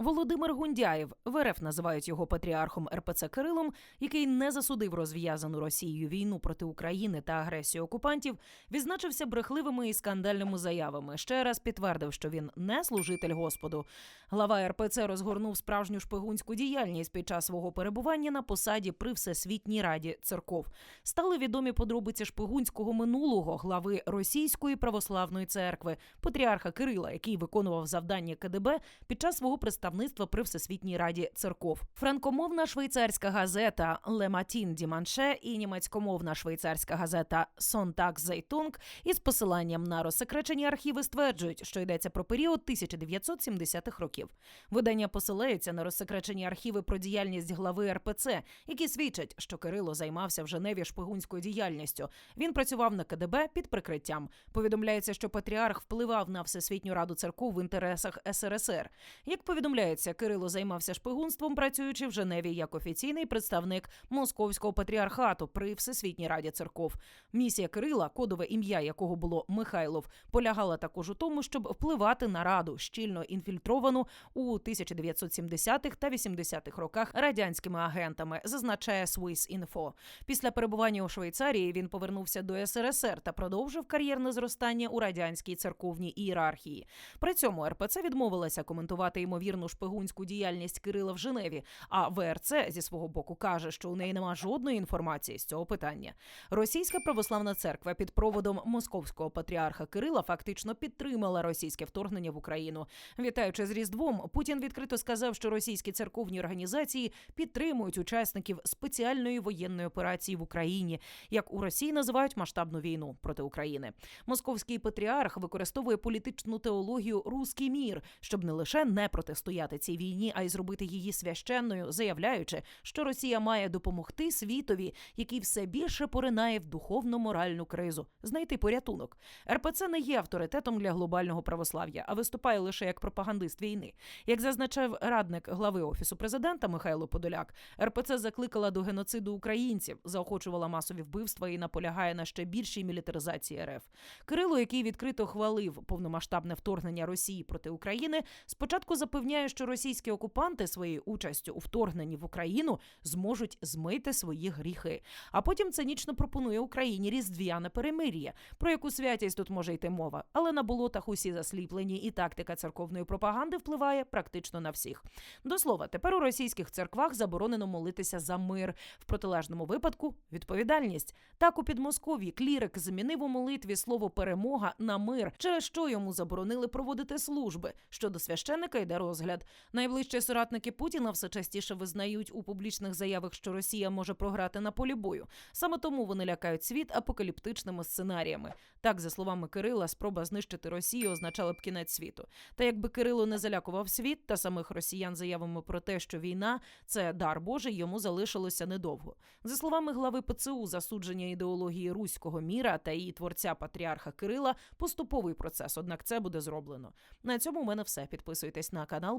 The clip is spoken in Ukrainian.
Володимир Гундяєв в РФ називають його патріархом РПЦ Кирилом, який не засудив розв'язану Росією війну проти України та агресію окупантів, відзначився брехливими і скандальними заявами. Ще раз підтвердив, що він не служитель Господу. Глава РПЦ розгорнув справжню шпигунську діяльність під час свого перебування на посаді при Всесвітній Раді церков. Стали відомі подробиці шпигунського минулого глави Російської православної церкви, патріарха Кирила, який виконував завдання КДБ під час свого представництва при Всесвітній Раді церков. Франкомовна швейцарська газета Matin Dimanche і німецькомовна швейцарська газета Sonntag Zeitung із посиланням на розсекречені архіви стверджують, що йдеться про період 1970-х років. Видання посилаються на розсекречені архіви про діяльність глави РПЦ, які свідчать, що Кирило займався в Женеві шпигунською діяльністю. Він працював на КДБ під прикриттям. Повідомляється, що патріарх впливав на Всесвітню раду церков в інтересах СРСР. Як повідомляється, Кирило займався шпигунством, працюючи в Женеві як офіційний представник Московського патріархату при Всесвітній раді церков. Місія Кирила, кодове ім'я якого було Михайлов, полягала також у тому, щоб впливати на раду, щільно інфільтровану у 1970-х та 80-х роках радянськими агентами, зазначає Swiss Info. Після перебування у Швейцарії він повернувся до СРСР та продовжив кар'єрне зростання у радянській церковній ієрархії. При цьому РПЦ відмовилася коментувати ймовірну шпигунську діяльність Кирила в Женеві. А ВРЦ зі свого боку каже, що у неї нема жодної інформації з цього питання. Російська православна церква під проводом московського патріарха Кирила фактично підтримала російське вторгнення в Україну. Вітаючи з Різдвом, Путін відкрито сказав, що російські церковні організації підтримують учасників спеціальної воєнної операції в Україні, як у Росії називають масштабну війну проти України. Московський патріарх використовує політичну теологію «Руський мір, щоб не лише не протистояти цій війні, а й зробити її священною, заявляючи, що Росія має допомогти світові, який все більше поринає в духовно-моральну кризу, знайти порятунок. РПЦ не є авторитетом для глобального православ'я, а виступає лише як пропагандист війни. Як зазначав радник глави офісу президента Михайло Подоляк, РПЦ закликала до геноциду українців, заохочувала масові вбивства і наполягає на ще більшій мілітаризації РФ. Кирило, який відкрито хвалив повномасштабне вторгнення Росії проти України, спочатку запевняє, що російські окупанти своєю участю у вторгненні в Україну зможуть змити свої гріхи. А потім цинічно пропонує Україні різдвяне перемир'я, про яку святість тут може йти мова. Але на болотах усі засліплені, і тактика церковної пропаганди впливає практично на всіх. До слова, тепер у російських церквах заборонено молитися за мир. В протилежному випадку відповідальність. Так у Підмосков'ї клірик замінив у молитві слово перемога на мир, через що йому заборонили проводити служби. Щодо священника йде розгляд. Найближчі соратники Путіна все частіше визнають у публічних заявах, що Росія може програти на полі бою. Саме тому вони лякають світ апокаліптичними сценаріями. Так, за словами Кирила, спроба знищити Росію означала б кінець світу. Та якби Кирило не залякував світ та самих росіян заявами про те, що війна це дар Божий, йому залишилося недовго. За словами глави ПЦУ, засудження ідеології руського міра та її творця патріарха Кирила поступовий процес. Однак це буде зроблено. На цьому у мене все. Підписуйтесь на канал